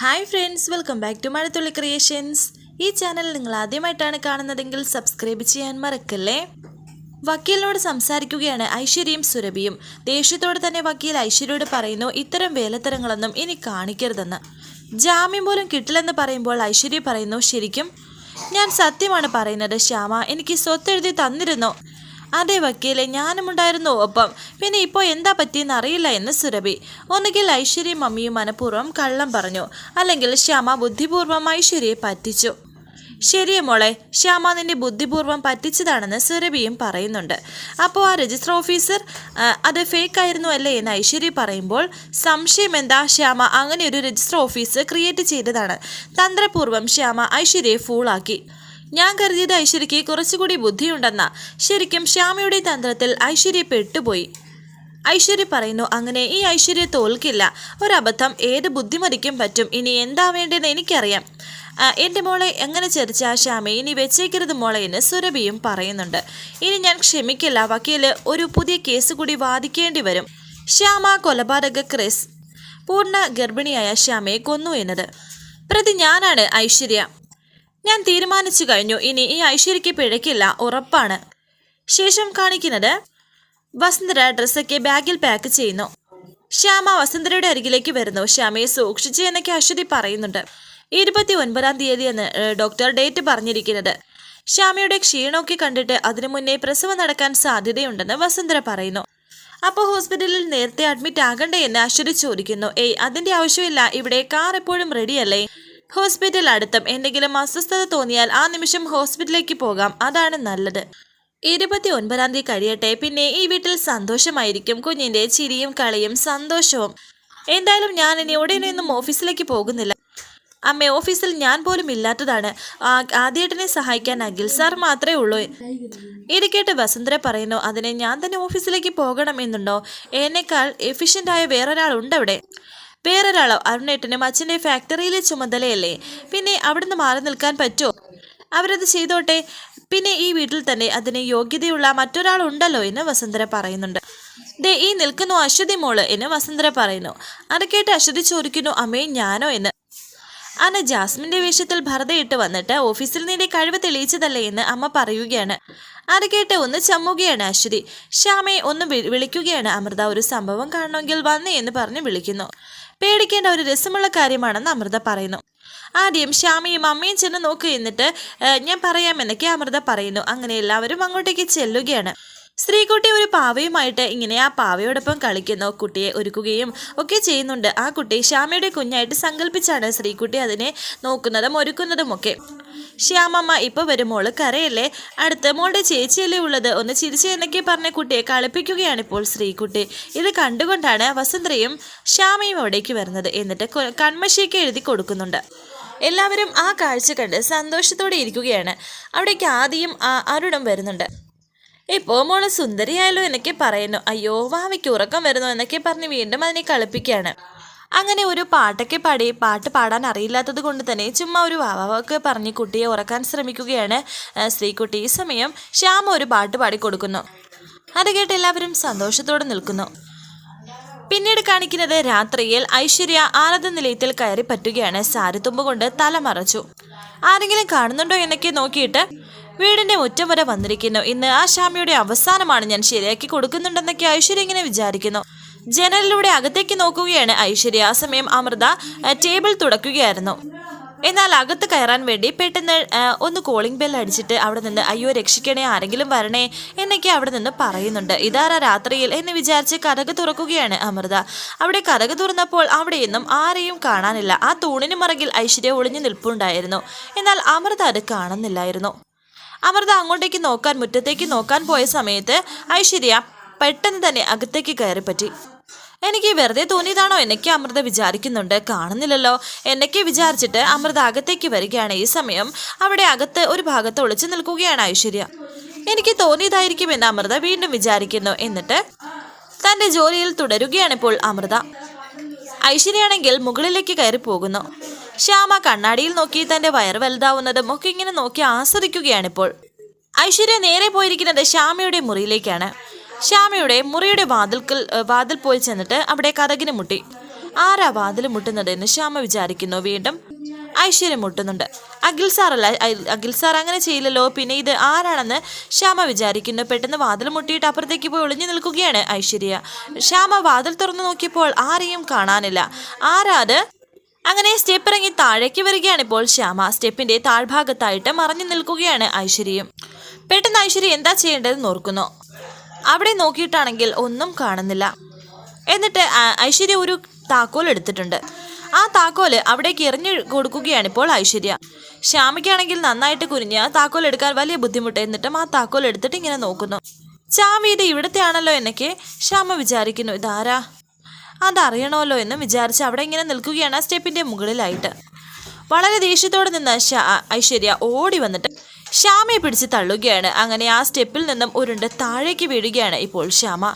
Hi friends welcome back to Mazhathulli creations ഈ channel നിങ്ങൾ ആദ്യമായിട്ടാണ് കാണുന്നതെങ്കിൽ സബ്സ്ക്രൈബ് ചെയ്യാൻ മറക്കല്ലേ? വക്കീലിനോട് സംസാരിക്കുകയാണ് ഐശ്വര്യയും സുരഭിയും. ദേഷ്യത്തോടെ തന്നെ വക്കീൽ ഐശ്വര്യയോട് പറയുന്നു ഇത്തരം വേലത്തരങ്ങളൊന്നും ഇനി കാണിക്കരുതെന്ന്. ജാമ്യം പോലും കിട്ടില്ലെന്ന് പറയുമ്പോൾ ഐശ്വര്യ പറയുന്നു ശരിക്കും? ഞാൻ സത്യമാണ് പറയുന്നത് ശ്യാമ. എനിക്ക് സ്വത്തെഴുതി തന്നിരുന്നു. അതെ വക്കീലെ ഞാനും ഉണ്ടായിരുന്നു. ഒപ്പം. പിന്നെ ഇപ്പോൾ എന്താ പറ്റിയെന്ന് അറിയില്ല എന്ന് സുരഭി. ഒന്നുകിൽ ഐശ്വര്യ മമ്മിയും മനഃപൂർവം കള്ളം പറഞ്ഞു. അല്ലെങ്കിൽ ശ്യാമ ബുദ്ധിപൂർവം ഐശ്വര്യയെ പറ്റിച്ചു. ശരിയെ മോളെ ശ്യാമ നിന്നെ ബുദ്ധിപൂർവം പറ്റിച്ചതാണെന്ന് സുരഭിയും പറയുന്നുണ്ട്. അപ്പോൾ ആ രജിസ്റ്റർ ഓഫീസർ അത് ഫേക്ക് ആയിരുന്നു അല്ലേ എന്ന് ഐശ്വര്യ പറയുമ്പോൾ സംശയം എന്താ? ശ്യാമ അങ്ങനെ ഒരു രജിസ്റ്റർ ഓഫീസ് ക്രിയേറ്റ് ചെയ്തതാണ്. തന്ത്രപൂർവം ശ്യാമ ഐശ്വര്യയെ ഫൂളാക്കി ഞാൻ കരുതിയത് ഐശ്വര്യയ്ക്ക് കുറച്ചുകൂടി ബുദ്ധിയുണ്ടെന്ന. ശരിക്കും ശ്യാമയുടെ തന്ത്രത്തിൽ ഐശ്വര്യ പെട്ടുപോയി. ഐശ്വര്യ പറയുന്നു അങ്ങനെ ഈ ഐശ്വര്യ തോൽക്കില്ല. ഒരബദ്ധം ഏത് ബുദ്ധിമതിക്കും പറ്റും. ഇനി എന്താ വേണ്ടതെന്ന് എനിക്കറിയാം. എന്റെ മോളെ എങ്ങനെ ചരിച്ച ആ ഇനി വെച്ചേക്കരുത് മോളെ എന്ന് സുരഭിയും പറയുന്നുണ്ട്. ഇനി ഞാൻ ക്ഷമിക്കില്ല. വക്കീൽ ഒരു പുതിയ കേസ് കൂടി വാദിക്കേണ്ടി വരും. ശ്യാമ കൊലപാതക ക്രിസ്. പൂർണ ഗർഭിണിയായ ശ്യാമയെ കൊന്നു എന്നത്. പ്രതി ഞാനാണ് ഐശ്വര്യ. ഞാൻ തീരുമാനിച്ചു കഴിഞ്ഞു. ഇനി ഈ ഐശ്വര്യയ്ക്ക് പിഴയ്ക്കില്ല. ഉറപ്പാണ്. ശേഷം കാണിക്കുന്നത് വസുന്ധര ഡ്രസ്സൊക്കെ ബാഗിൽ പാക്ക് ചെയ്യുന്നു. ശ്യാമ വസുന്ധരയുടെ അരികിലേക്ക് വരുന്നു. ശ്യാമയെ സൂക്ഷിച്ചു എന്നൊക്കെ അശ്വതി പറയുന്നുണ്ട്. ഇരുപത്തി ഒൻപതാം തീയതി എന്ന് ഡോക്ടർ ഡേറ്റ് പറഞ്ഞിരിക്കുന്നത്. ശ്യാമയുടെ ക്ഷീണമൊക്കെ കണ്ടിട്ട് അതിനു മുന്നേ പ്രസവം നടക്കാൻ സാധ്യതയുണ്ടെന്ന് വസുന്ധര പറയുന്നു. അപ്പോൾ ഹോസ്പിറ്റലിൽ നേരത്തെ അഡ്മിറ്റ് ആകണ്ടേ എന്ന് അശ്വതി ചോദിക്കുന്നു. ഏയ് അതിന്റെ ആവശ്യമില്ല. ഇവിടെ കാർ എപ്പോഴും റെഡിയല്ലേ ഹോസ്പിറ്റൽ അടുത്തും എന്തെങ്കിലും അസ്വസ്ഥത തോന്നിയാൽ ആ നിമിഷം ഹോസ്പിറ്റലിലേക്ക് പോകാം. അതാണ് നല്ലത്. ഇരുപത്തി ഒൻപതാം തീയതി കഴിയട്ടെ. പിന്നെ ഈ വീട്ടിൽ സന്തോഷമായിരിക്കും. കുഞ്ഞിന്റെ ചിരിയും കളിയും സന്തോഷവും. എന്തായാലും ഞാൻ ഇനി ഉടനെ ഒന്നും ഓഫീസിലേക്ക് പോകുന്നില്ല. അമ്മ ഓഫീസിൽ ഞാൻ പോലും ഇല്ലാത്തതാണ്. ആദ്യേട്ടനെ സഹായിക്കാൻ അഖിൽ സാർ മാത്രമേ ഉള്ളൂ. ഇത് കേട്ട് വസുന്ധര പറയുന്നു അതിനെ ഞാൻ തന്നെ ഓഫീസിലേക്ക് പോകണം എന്നുണ്ടോ? എന്നെക്കാൾ എഫിഷ്യന്റായ വേറൊരാളുണ്ടവിടെ വേറൊരാളോ അരുണേട്ടനും അച്ഛന്റെ ഫാക്ടറിയിലെ ചുമതലയല്ലേ? പിന്നെ അവിടുന്ന് മാറി നിൽക്കാൻ പറ്റുമോ അവരത് ചെയ്തോട്ടെ. പിന്നെ ഈ വീട്ടിൽ തന്നെ അതിന് യോഗ്യതയുള്ള മറ്റൊരാളുണ്ടല്ലോ എന്ന് വസന്തര പറയുന്നുണ്ട്. ദേ ഈ നിൽക്കുന്നു അശ്വതി മോൾ എന്ന് വസന്തര പറയുന്നു. അത് അശ്വതി ചോദിക്കുന്നു അമ്മേ ഞാനോ? എന്ന്. അന്ന് ജാസ്മിന്റെ വേഷത്തിൽ ഭരതയിട്ട് വന്നിട്ട് ഓഫീസിൽ നിന്റെ കഴിവ് തെളിയിച്ചതല്ലേ എന്ന് അമ്മ പറയുകയാണ്. അത് കേട്ട് ഒന്ന് ചമ്മുകയാണ് അശ്വതി. ശ്യാമയെ ഒന്ന് വിളിക്കുകയാണ്. അമൃത ഒരു സംഭവം കാണണമെങ്കിൽ വന്നേ എന്ന് പറഞ്ഞ് വിളിക്കുന്നു. പേടിക്കേണ്ട ഒരു രസമുള്ള കാര്യമാണെന്ന് അമൃത പറയുന്നു. ആദ്യം ശ്യാമയും അമ്മയും ചെന്ന് നോക്കി എന്നിട്ട് ഞാൻ പറയാമെന്നൊക്കെ അമൃത പറയുന്നു. അങ്ങനെ എല്ലാവരും അങ്ങോട്ടേക്ക് ചെല്ലുകയാണ്. സ്ത്രീകുട്ടി ഒരു പാവയുമായിട്ട് ഇങ്ങനെ ആ പാവയോടൊപ്പം കളിക്കുന്നു. കുട്ടിയെ ഒരുക്കുകയും ഒക്കെ ചെയ്യുന്നുണ്ട്. ആ കുട്ടി ശ്യാമയുടെ കുഞ്ഞായിട്ട് സങ്കല്പിച്ചാണ് സ്ത്രീകുട്ടി അതിനെ നോക്കുന്നതും ഒരുക്കുന്നതും ഒക്കെ. ശ്യാമമ്മ ഇപ്പൊ വരും. മോൾ കരയല്ലേ? അടുത്ത മോളുടെ ചേച്ചിയല്ലേ ഉള്ളത്? ഒന്ന് ചിരിച്ചു എന്നൊക്കെ പറഞ്ഞ കുട്ടിയെ കളിപ്പിക്കുകയാണ് ഇപ്പോൾ ശ്രീകുട്ടി ഇത് കണ്ടുകൊണ്ടാണ് വസുന്ധരയും ശ്യാമയും അവിടേക്ക് വരുന്നത്. എന്നിട്ട് കൺമശിയൊക്കെ എഴുതി കൊടുക്കുന്നുണ്ട്. എല്ലാവരും ആ കാഴ്ച കണ്ട് സന്തോഷത്തോടെ ഇരിക്കുകയാണ്. അവിടേക്ക് ആദ്യം അരുണും വരുന്നുണ്ട്. ഇപ്പോൾ മോൾ സുന്ദരിയായാലോ എന്നൊക്കെ പറയുന്നു. അയ്യോ വാവയ്ക്ക് ഉറക്കം വരുന്നു എന്നൊക്കെ പറഞ്ഞ് വീണ്ടും അതിനെ കളിപ്പിക്കുകയാണ്. അങ്ങനെ ഒരു പാട്ടൊക്കെ പാടി പാട്ട് പാടാൻ അറിയില്ലാത്തത് കൊണ്ട് തന്നെ ചുമ്മാ ഒരു വാവാവൊക്കെ പറഞ്ഞ് കുട്ടിയെ ഉറക്കാൻ ശ്രമിക്കുകയാണ്. ശ്രീകുട്ടി ഈ സമയം ശ്യാമ ഒരു പാട്ട് പാടി കൊടുക്കുന്നു. അത് കേട്ട് എല്ലാവരും സന്തോഷത്തോടെ നിൽക്കുന്നു. പിന്നീട് കാണിക്കുന്നത് രാത്രിയിൽ ഐശ്വര്യ ആനന്ദ നിലയത്തിൽ കയറി പറ്റുകയാണ്. സാരിത്തുമ്പ് കൊണ്ട് തല മറച്ചു. ആരെങ്കിലും കാണുന്നുണ്ടോ എന്നൊക്കെ നോക്കിയിട്ട് വീടിന്റെ മുറ്റം വരെ വന്നിരിക്കുന്നു. ഇന്ന് ആ ഷാമിയുടെ അവസാനമാണ് ഞാൻ ശരിയാക്കി കൊടുക്കുന്നുണ്ടെന്നൊക്കെ ഐശ്വര്യ ഇങ്ങനെ വിചാരിക്കുന്നു. ജനലിലൂടെ അകത്തേക്ക് നോക്കുകയാണ് ഐശ്വര്യ. ആ സമയം അമൃത ടേബിൾ തുടക്കുകയായിരുന്നു. എന്നാൽ അകത്ത് കയറാൻ വേണ്ടി പെട്ടെന്ന് ഒന്ന് കോളിംഗ് ബെൽ അടിച്ചിട്ട് അവിടെ നിന്ന് അയ്യോ രക്ഷിക്കണേ ആരെങ്കിലും വരണേ എന്നൊക്കെ അവിടെ നിന്ന് പറയുന്നുണ്ട്. ഇതാരാ രാത്രിയിൽ? എന്ന് വിചാരിച്ച് കഥക് തുറക്കുകയാണ് അമൃത. അവിടെ കഥക് തുറന്നപ്പോൾ അവിടെയൊന്നും ആരെയും കാണാനില്ല. ആ തൂണിന് മറകിൽ ഐശ്വര്യ ഒളിഞ്ഞു നിൽപ്പുണ്ടായിരുന്നു. എന്നാൽ അമൃത അത് കാണുന്നില്ലായിരുന്നു. അമൃത അങ്ങോട്ടേക്ക് നോക്കാൻ മുറ്റത്തേക്ക് നോക്കാൻ പോയ സമയത്ത് ഐശ്വര്യ പെട്ടെന്ന് തന്നെ അകത്തേക്ക് കയറിപ്പറ്റി. എനിക്ക് വെറുതെ തോന്നിയതാണോ? എന്നൊക്കെ അമൃത വിചാരിക്കുന്നുണ്ട്. കാണുന്നില്ലല്ലോ. എന്നൊക്കെ വിചാരിച്ചിട്ട് അമൃത അകത്തേക്ക് വരികയാണ്. ഈ സമയം അവിടെ അകത്ത് ഒരു ഭാഗത്ത് ഒളിച്ചു നിൽക്കുകയാണ് ഐശ്വര്യ. എനിക്ക് തോന്നിയതായിരിക്കും എന്ന് അമൃത വീണ്ടും വിചാരിക്കുന്നു. എന്നിട്ട് തന്റെ ജോലിയിൽ തുടരുകയാണിപ്പോൾ അമൃത. ഐശ്വര്യയാണെങ്കിൽ മുകളിലേക്ക് കയറി പോകുന്നു ശ്യാമ കണ്ണാടിയിൽ നോക്കി തന്റെ വയർ വലുതാവുന്നതും ഒക്കെ ഇങ്ങനെ നോക്കി ആസ്വദിക്കുകയാണിപ്പോൾ. ഐശ്വര്യ നേരെ പോയിരിക്കുന്നത് ശ്യാമയുടെ മുറിയിലേക്കാണ്. ശ്യാമയുടെ മുറിയുടെ വാതിൽക്കൽ വാതിൽ പോയി ചെന്നിട്ട് അവിടെ കഥകിന് മുട്ടി. ആരാ വാതിൽ മുട്ടുന്നത് എന്ന് ശ്യാമ വിചാരിക്കുന്നു. വീണ്ടും ഐശ്വര്യം മുട്ടുന്നുണ്ട്. അഖിൽ സാറല്ല അഖിൽ സാർ അങ്ങനെ ചെയ്യില്ലല്ലോ. പിന്നെ ഇത് ആരാണെന്ന്? ശ്യാമ വിചാരിക്കുന്നു. പെട്ടെന്ന് വാതിൽ മുട്ടിയിട്ട് അപ്പുറത്തേക്ക് പോയി ഒളിഞ്ഞു നിൽക്കുകയാണ് ഐശ്വര്യ. ശ്യാമ വാതിൽ തുറന്നു നോക്കിയപ്പോൾ ആരെയും കാണാനില്ല. ആരാത് അങ്ങനെ സ്റ്റെപ്പ് ഇറങ്ങി താഴേക്ക് വരികയാണ് ഇപ്പോൾ ശ്യാമ. സ്റ്റെപ്പിന്റെ താഴ്ഭാഗത്തായിട്ട് മറഞ്ഞു നിൽക്കുകയാണ് ഐശ്വര്യയും. പെട്ടെന്ന് ഐശ്വര്യ എന്താ ചെയ്യേണ്ടതെന്ന് നോർക്കുന്നു. അവിടെ നോക്കിയിട്ടാണെങ്കിൽ ഒന്നും കാണുന്നില്ല. എന്നിട്ട് ഐശ്വര്യ ഒരു താക്കോൽ എടുത്തിട്ടുണ്ട്. ആ താക്കോൽ അവിടേക്ക് എറിഞ്ഞു കൊടുക്കുകയാണ് ഇപ്പോൾ ഐശ്വര്യ. ശ്യാമയ്ക്കാണെങ്കിൽ നന്നായിട്ട് കുനിഞ്ഞ് ആ താക്കോൽ എടുക്കാൻ വലിയ ബുദ്ധിമുട്ട് എന്നിട്ടും ആ താക്കോൽ എടുത്തിട്ട് ഇങ്ങനെ നോക്കുന്നു. ചാമി ഇത് ഇവിടുത്തെ ആണല്ലോ എന്നൊക്കെ ശ്യാമ വിചാരിക്കുന്നു. ഇതാരാ? അതറിയണമല്ലോ എന്ന് വിചാരിച്ച് അവിടെ ഇങ്ങനെ നിൽക്കുകയാണ് സ്റ്റെപ്പിന്റെ മുകളിലായിട്ട്. വളരെ ദേഷ്യത്തോടെ നിന്ന് ഐശ്വര്യ ഓടി വന്നിട്ട് ശ്യാമയെ പിടിച്ച് തള്ളുകയാണ്. അങ്ങനെ ആ സ്റ്റെപ്പിൽ നിന്നും ഉരുണ്ട് താഴേക്ക് വീഴുകയാണ് ഇപ്പോൾ ശ്യാമ.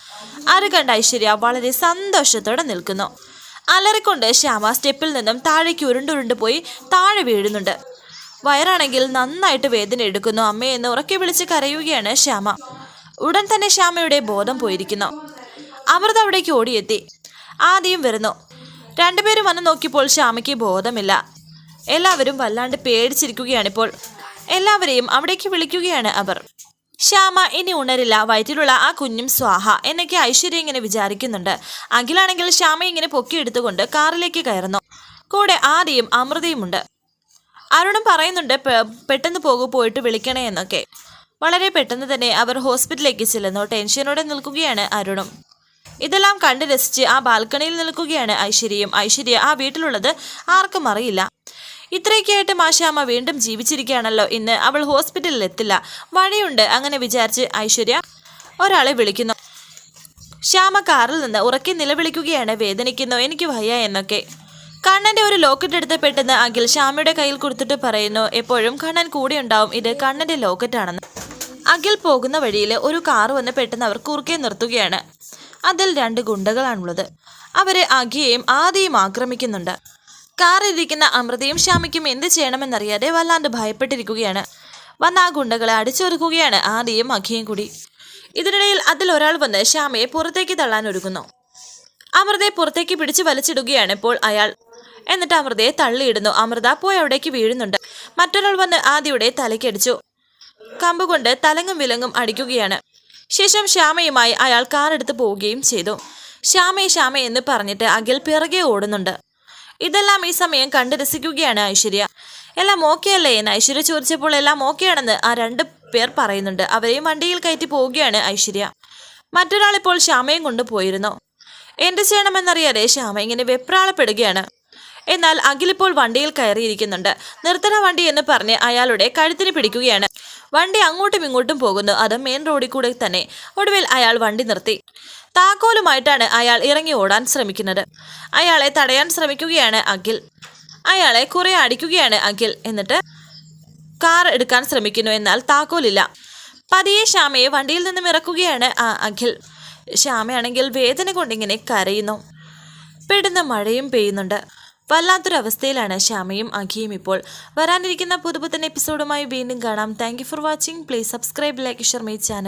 അത് കണ്ട ഐശ്വര്യ വളരെ സന്തോഷത്തോടെ നിൽക്കുന്നു. അലറിക്കൊണ്ട് ശ്യാമ സ്റ്റെപ്പിൽ നിന്നും താഴേക്ക് ഉരുണ്ടുരുണ്ട് പോയി താഴെ വീഴുന്നുണ്ട്. വയറാണെങ്കിൽ നന്നായിട്ട് വേദന എടുക്കുന്നു അമ്മയെന്ന് ഉറക്കെ വിളിച്ച് കരയുകയാണ് ശ്യാമ. ഉടൻ തന്നെ ശ്യാമയുടെ ബോധം പോയിരിക്കുന്നു. അമൃത അവിടേക്ക് ഓടിയെത്തി. ആദ്യം വരുന്നു. രണ്ടുപേരും വന്ന് നോക്കിയപ്പോൾ ശ്യാമയ്ക്ക് ബോധമില്ല. എല്ലാവരും വല്ലാണ്ട് പേടിച്ചിരിക്കുകയാണിപ്പോൾ എല്ലാവരെയും അവിടേക്ക് വിളിക്കുകയാണ് അവർ. ശ്യാമ ഇനി ഉണരില്ല. വയറ്റിലുള്ള ആ കുഞ്ഞും സ്വാഹ എന്നൊക്കെ ഐശ്വര്യ ഇങ്ങനെ വിചാരിക്കുന്നുണ്ട്. അഖിലാണെങ്കിൽ ശ്യാമ ഇങ്ങനെ പൊക്കിയെടുത്തുകൊണ്ട് കാറിലേക്ക് കയറുന്നു. കൂടെ ആദിയും അമൃതയുമുണ്ട് അരുണും പറയുന്നുണ്ട് പെട്ടെന്ന് പോകൂ പോയിട്ട് വിളിക്കണേ എന്നൊക്കെ. വളരെ പെട്ടെന്ന് തന്നെ അവർ ഹോസ്പിറ്റലിലേക്ക് ചെല്ലുന്നു. ടെൻഷനോടെ നിൽക്കുകയാണ് അരുണും. ഇതെല്ലാം കണ്ട് രസിച്ച് ആ ബാൽക്കണിയിൽ നിൽക്കുകയാണ് ഐശ്വര്യയും. ഐശ്വര്യ ആ വീട്ടിലുള്ളത് ആർക്കും അറിയില്ല. ഇത്രയൊക്കെയായിട്ട് മാഷാമ്മ വീണ്ടും ജീവിച്ചിരിക്കുകയാണല്ലോ. ഇന്ന് അവൾ ഹോസ്പിറ്റലിൽ എത്തില്ല. വഴിയുണ്ട് അങ്ങനെ വിചാരിച്ച് ഐശ്വര്യ ഒരാളെ വിളിക്കുന്നു. ശ്യാമ കാറിൽ നിന്ന് ഉറക്കി നിലവിളിക്കുകയാണ്. വേദനിക്കുന്നു. എനിക്ക് വയ്യ എന്നൊക്കെ. കണ്ണന്റെ ഒരു ലോക്കറ്റ് എടുത്ത് പെട്ടെന്ന് അഖിൽ ശ്യാമയുടെ കയ്യിൽ കൊടുത്തിട്ട് പറയുന്നു എപ്പോഴും കണ്ണൻ കൂടെ ഉണ്ടാവും ഇത് കണ്ണന്റെ ലോക്കറ്റാണെന്ന്. അഖിൽ പോകുന്ന വഴിയിൽ ഒരു കാർ വന്ന് പെട്ടെന്ന് അവർ കുറുക്കെ നിർത്തുകയാണ്. അതിൽ രണ്ട് ഗുണ്ടകളാണുള്ളത്. അവരെ അഖിയെയും ആദിയും ആക്രമിക്കുന്നുണ്ട്. കാറിലിരിക്കുന്ന അമൃതയും ശ്യാമയ്ക്കും എന്ത് ചെയ്യണമെന്നറിയാതെ വല്ലാണ്ട് ഭയപ്പെട്ടിരിക്കുകയാണ്. വന്ന ആ ഗുണ്ടകളെ അടിച്ചൊരുക്കുകയാണ് ആദിയും അഖിയും കൂടി. ഇതിനിടയിൽ അതിൽ ഒരാൾ വന്ന് ശ്യാമയെ പുറത്തേക്ക് തള്ളാൻ ഒരുങ്ങുന്നു. അമൃതയെ പുറത്തേക്ക് പിടിച്ചു വലിച്ചിടുകയാണ് ഇപ്പോൾ അയാൾ. എന്നിട്ട് അമൃതയെ തള്ളിയിടുന്നു. അമൃത പോയി അവിടേക്ക് വീഴുന്നുണ്ട്. മറ്റൊരാൾ വന്ന് ആദിയുടെ തലയ്ക്കടിച്ചു കമ്പുകൊണ്ട് തലങ്ങും വിലങ്ങും അടിക്കുകയാണ്. ശേഷം ശ്യാമയുമായി അയാൾ കാറെടുത്ത് പോവുകയും ചെയ്തു. ശ്യാമേ ശ്യാമ എന്ന് പറഞ്ഞിട്ട് അഖിൽ പിറകെ ഓടുന്നുണ്ട്. ഇതെല്ലാം ഈ സമയം കണ്ട് രസിക്കുകയാണ് ഐശ്വര്യ. എല്ലാം ഓക്കെ അല്ലേ എന്ന് ഐശ്വര്യ ചോദിച്ചപ്പോൾ എല്ലാം ഓക്കെയാണെന്ന് ആ രണ്ട് പേർ പറയുന്നുണ്ട്. അവരെയും വണ്ടിയിൽ കയറ്റി പോവുകയാണ് ഐശ്വര്യ. മറ്റൊരാൾ ഇപ്പോൾ ശ്യാമയും കൊണ്ട് പോയിരുന്നു. എന്ത് ചെയ്യണമെന്നറിയാതെ ശ്യാമ ഇങ്ങനെ വെപ്രാളപ്പെടുകയാണ്. എന്നാൽ അഖിലിപ്പോൾ വണ്ടിയിൽ കയറിയിരിക്കുന്നുണ്ട്. നിർത്തണ വണ്ടി എന്ന് പറഞ്ഞ് അയാളുടെ കഴുത്തിന് പിടിക്കുകയാണ്. വണ്ടി അങ്ങോട്ടും ഇങ്ങോട്ടും പോകുന്നു. അത് മെയിൻ റോഡിൽ കൂടെ തന്നെ. ഒടുവിൽ അയാൾ വണ്ടി നിർത്തി. താക്കോലുമായിട്ടാണ് അയാൾ ഇറങ്ങി ഓടാൻ ശ്രമിക്കുന്നത്. അയാളെ തടയാൻ ശ്രമിക്കുകയാണ് അഖിൽ. അയാളെ കുറെ അടിക്കുകയാണ് അഖിൽ. എന്നിട്ട് കാർ എടുക്കാൻ ശ്രമിക്കുന്നു. എന്നാൽ താക്കോലില്ല. പതിയെ ശ്യാമയെ വണ്ടിയിൽ നിന്നും ഇറക്കുകയാണ് ആ അഖിൽ. ശ്യാമയാണെങ്കിൽ വേദന കൊണ്ടിങ്ങനെ കരയുന്നു. പെടുന്ന മഴയും പെയ്യുന്നുണ്ട്. വല്ലാത്തൊരവസ്ഥയിലാണ് ശ്യാമയും അഖിയും ഇപ്പോൾ. വരാനിരിക്കുന്ന പുതുപുത്തൻ എപ്പിസോഡുമായി വീണ്ടും കാണാം. Thank for watching please subscribe like Sharmi channel